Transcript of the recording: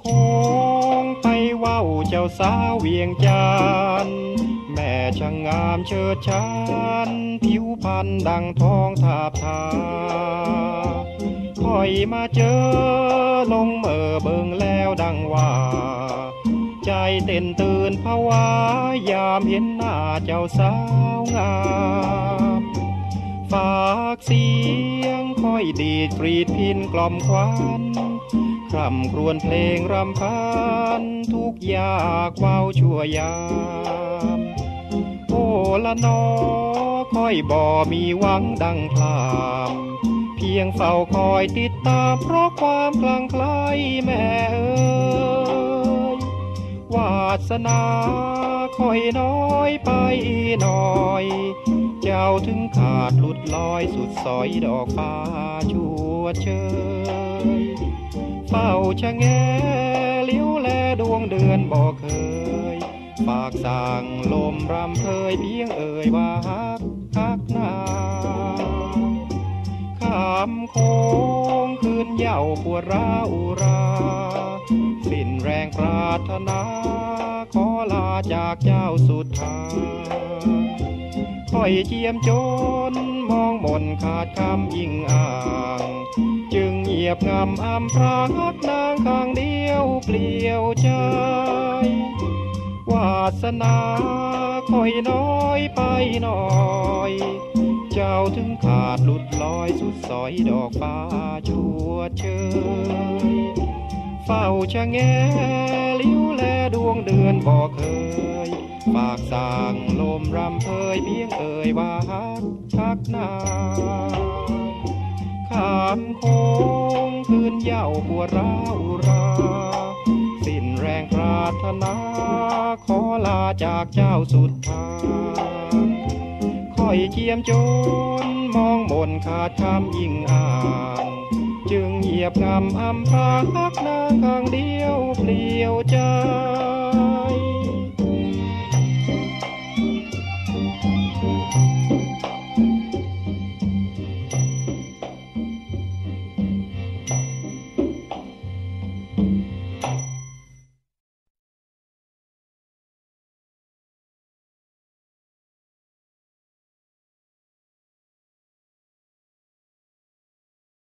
โค้งไปว่าวเจ้าสาวเวียงจันแม่ช่างงามเชิดชันผิวพรรณดังทองทาบทาคอยมาเจอลงเมื่อเบิง เต้นตื่นภาวะยามเห็นหน้าเจ้าสาวงาม ฝากเสียงค่อยดีดกรีดพินกล่อมควันคร่ำครวญเพลงรำพันทุกยากเว้าชั่วยาม โอละนอค่อยบ่มีหวังดังพลามเพียงเฝ้าคอยติดตามเพราะความกลางไกลแม่เอ๋ย สนาค่อยน้อยไปหน่อย เจ้าถึงขาดหลุดลอยสุดสอยดอกฟ้าชัวเชยเฝ้าชะแงเลี้ยวแลดวงเดือนบอเคยฝากสั่งลมรำเพยเพียงเอ่ยว่าฮักฮักนาขามโค้งคืนเย้าปวดราอุรา สิ้นแรงปรารถนา จากเจ้าสุดทางค่อยเจียมจนมองมนขาดคำยิ่งอ่าง จึงเหยียบงำอำพรางฮักนางข้างเดียวเปลี่ยวใจ วาสนาค่อยน้อยไปหน่อย เจ้าถึงขาดหลุดลอยสุดสอยดอกฟ้าชัวเชยเฝ้าชะแงลิ้วแล วงเดือนบอเคยฝากสางลมรำเพยเพียงเอ่ยว่าฮักชักนาขามโค้งคืนเย้าปวดร้าวรา สิ้นแรงปรารถนา ขอลาจากเจ้าสุดท้างค่อยเจียมจนมองมนขาดคำยิ่งอ่างจึงเหยียบงำอำพรางฮักนางข้างเดียวเปลี่ยวใจ Thank you.